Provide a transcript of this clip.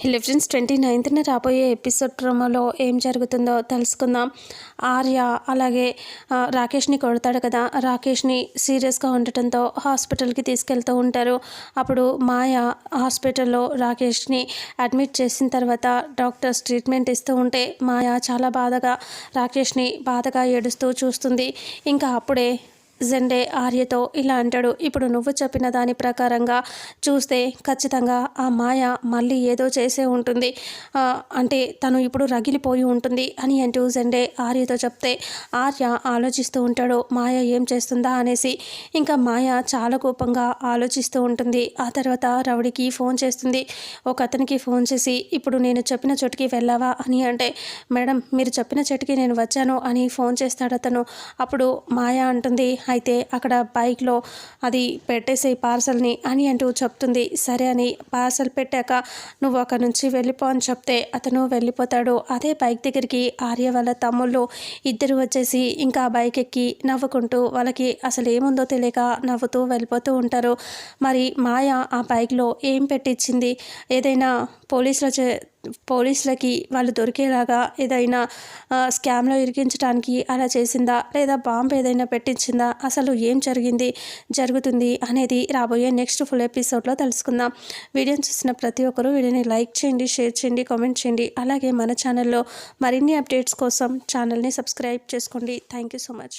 Hello friends twenty నైన్త్న రాబోయే episode ప్రోమోలో ఏం జరుగుతుందో తెలుసుకుందాం. ఆర్య అలాగే రాకేష్ని కొడతాడు కదా. రాకేష్ని సీరియస్గా ఉండటంతో హాస్పిటల్కి తీసుకెళ్తూ ఉంటారు. అప్పుడు మాయ హాస్పిటల్లో రాకేష్ని అడ్మిట్ చేసిన తర్వాత డాక్టర్స్ ట్రీట్మెంట్ ఇస్తూ ఉంటే మాయ చాలా బాధగా రాకేష్ని బాధగా ఏడుస్తూ చూస్తుంది. ఇంకా అప్పుడే జెండే ఆర్యతో ఇలా అంటాడు. ఇప్పుడు నువ్వు చెప్పిన దాని ప్రకారంగా చూస్తే ఖచ్చితంగా ఆ మాయ మళ్ళీ ఏదో చేసే ఉంటుంది. అంటే తను ఇప్పుడు రగిలిపోయి ఉంటుంది అని అంటూ జెండే ఆర్యతో చెప్తే ఆర్య ఆలోచిస్తూ ఉంటాడు. మాయ ఏం చేస్తుందా? అనేసి ఇంకా మాయ చాలా కోపంగా ఆలోచిస్తూ ఉంటుంది. ఆ తర్వాత రౌడికి ఫోన్ చేస్తుంది. ఒక అతనికి ఫోన్ చేసి ఇప్పుడు నేను చెప్పిన చోటుకి వెళ్ళావా? అని అంటే మేడం మీరు చెప్పిన చోటుకి నేను వచ్చాను అని ఫోన్ చేస్తాడు అతను. అప్పుడు మాయ అంటుంది అయితే అక్కడ బైక్లో అది పెట్టేసే పార్సల్ని అని అంటూ చెప్తుంది. సరే అని పార్సల్ పెట్టాక నువ్వు అక్కడ నుంచి వెళ్ళిపో అని చెప్తే అతను వెళ్ళిపోతాడు. అదే బైక్ దగ్గరికి ఆర్య వాళ్ళ తమ్ముళ్ళు ఇద్దరు వచ్చేసి ఇంకా బైక్ ఎక్కి నవ్వుకుంటూ వాళ్ళకి అసలు ఏముందో తెలియక నవ్వుతూ వెళ్ళిపోతూ ఉంటారు. మరి మాయ ఆ బైక్లో ఏం పెట్టించింది? ఏదైనా పోలీసుల చే పోలీసులకి వాళ్ళు దొరికేలాగా ఏదైనా స్కామ్లో ఇరికించడానికి అలా చేసిందా? లేదా బాంబు ఏదైనా పెట్టించిందా? అసలు ఏం జరిగింది? జరుగుతుంది అనేది రాబోయే నెక్స్ట్ ఫుల్ ఎపిసోడ్లో తెలుసుకుందాం. వీడియోని చూసిన ప్రతి ఒక్కరూ వీడియోని లైక్ చేయండి షేర్ చేయండి కామెంట్ చేయండి. అలాగే మన ఛానల్లో మరిన్ని అప్డేట్స్ కోసం ఛానల్ని సబ్స్క్రైబ్ చేసుకోండి. Thank you so much.